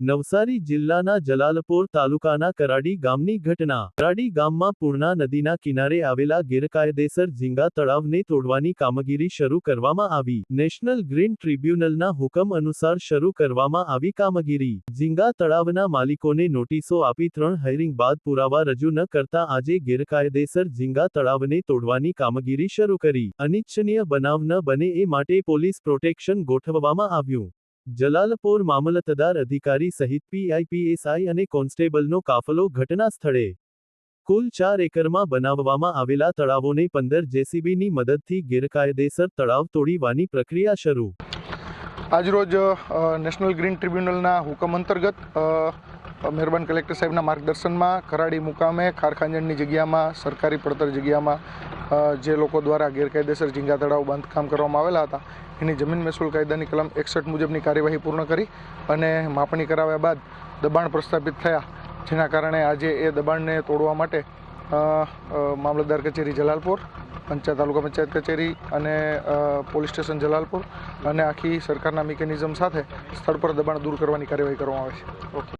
નવસારી જિલ્લાના જલાલપોર તાલુકાના કરાડી ગામની ઘટના. કરાડી ગામમાં પૂર્ણા નદીના કિનારે આવેલા ગેરકાયદેસર ઝીંગા તળાવને તોડવાની કામગીરી શરૂ કરવામાં આવી. નેશનલ ગ્રીન ટ્રિબ્યુનલના હુકમ અનુસાર શરૂ કરવામાં આવી કામગીરી. ઝીંગા તળાવના માલિકોને નોટિસો આપી ત્રણ હાયરિંગ બાદ પુરાવા રજૂ ન કરતા આજે ગેરકાયદેસર ઝીંગા તળાવને તોડવાની કામગીરી શરૂ કરી. અનિચ્છનીય બનાવ ન બને એ માટે પોલીસ પ્રોટેક્શન ગોઠવવામાં આવ્યું. જલાલપોર મામલતદાર અધિકારી સહિત પીઆઈપીએસઆઈ અને કોન્સ્ટેબલનો કાફલો ઘટના સ્થળે કુલ ચાર એકરમાં બનાવવામાં આવેલા તળાવોને પંદર જેસીબીની મદદથી ગેરકાયદેસર તળાવ તોડીવાની પ્રક્રિયા શરૂ. આજરોજ નેશનલ ગ્રીન ટ્રિબ્યુનલના હુકમ અંતર્ગત મહેરબાન કલેક્ટર સાહેબના માર્ગદર્શનમાં કરાડી મુકામે ખારખાંજણની જગ્યામાં, સરકારી પડતર જગ્યામાં જે લોકો દ્વારા ગેરકાયદેસર ઝીંગા તળાવ બાંધકામ કરવામાં આવેલા હતા, એની જમીન મહેસૂલ કાયદાની કલમ એકસઠ મુજબની કાર્યવાહી પૂર્ણ કરી અને માપણી કરાવ્યા બાદ દબાણ પ્રસ્થાપિત થયા, જેના કારણે આજે એ દબાણને તોડવા માટે મામલતદાર કચેરી જલાલપુર, પંચાયત તાલુકા પંચાયત કચેરી અને પોલીસ સ્ટેશન જલાલપુર અને આખી સરકારના મિકેનિઝમ સાથે સ્થળ પર દબાણ દૂર કરવાની કાર્યવાહી કરવામાં આવે છે. ઓકે